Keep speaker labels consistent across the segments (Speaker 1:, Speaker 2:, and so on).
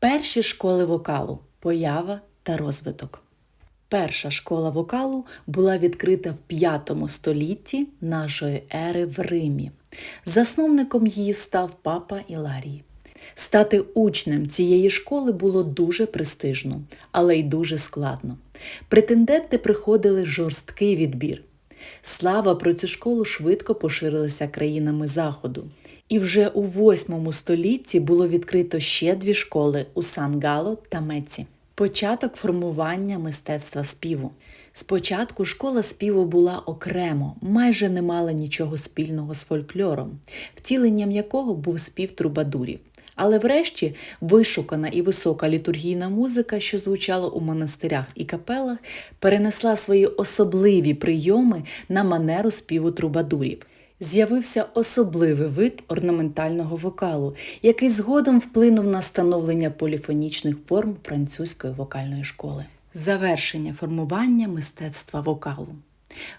Speaker 1: Перші школи вокалу поява та розвиток. Перша школа вокалу була відкрита в V столітті нашої ери в Римі. Засновником її став папа Іларій. Стати учнем цієї школи було дуже престижно, але й дуже складно. Претенденти приходили жорсткий відбір. Слава про цю школу швидко поширилася країнами Заходу. І вже у VIII столітті було відкрито ще дві школи у Сан-Гало та Меці. Початок формування мистецтва співу. Спочатку школа співу була окремо, майже не мала нічого спільного з фольклором, втіленням якого був спів трубадурів. Але врешті вишукана і висока літургійна музика, що звучала у монастирях і капелах, перенесла свої особливі прийоми на манеру співу трубадурів. З'явився особливий вид орнаментального вокалу, який згодом вплинув на становлення поліфонічних форм французької вокальної школи. Завершення формування мистецтва вокалу.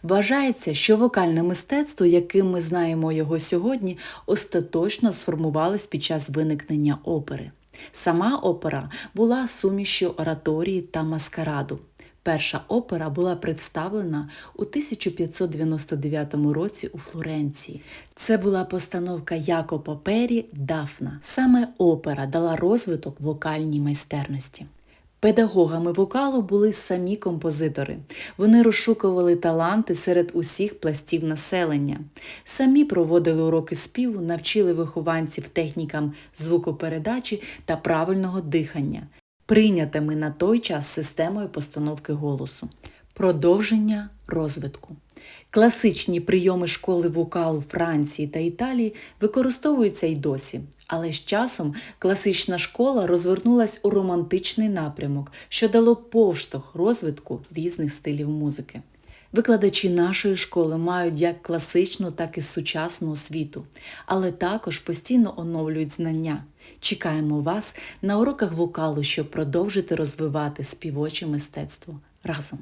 Speaker 1: Вважається, що вокальне мистецтво, яким ми знаємо його сьогодні, остаточно сформувалось під час виникнення опери. Сама опера була сумішю ораторії та маскараду. Перша опера була представлена у 1599 році у Флоренції. Це була постановка Якопа Пері Дафна. Саме опера дала розвиток вокальній майстерності. Педагогами вокалу були самі композитори. Вони розшукували таланти серед усіх пластів населення. Самі проводили уроки співу, навчили вихованців технікам звукопередачі та правильного дихання, прийнятими на той час системою постановки голосу. Продовження розвитку. Класичні прийоми школи вокалу Франції та Італії використовуються й досі, але з часом класична школа розвернулась у романтичний напрямок, що дало повштовх розвитку різних стилів музики. Викладачі нашої школи мають як класичну, так і сучасну освіту, але також постійно оновлюють знання. Чекаємо вас на уроках вокалу, щоб продовжити розвивати співоче мистецтво разом.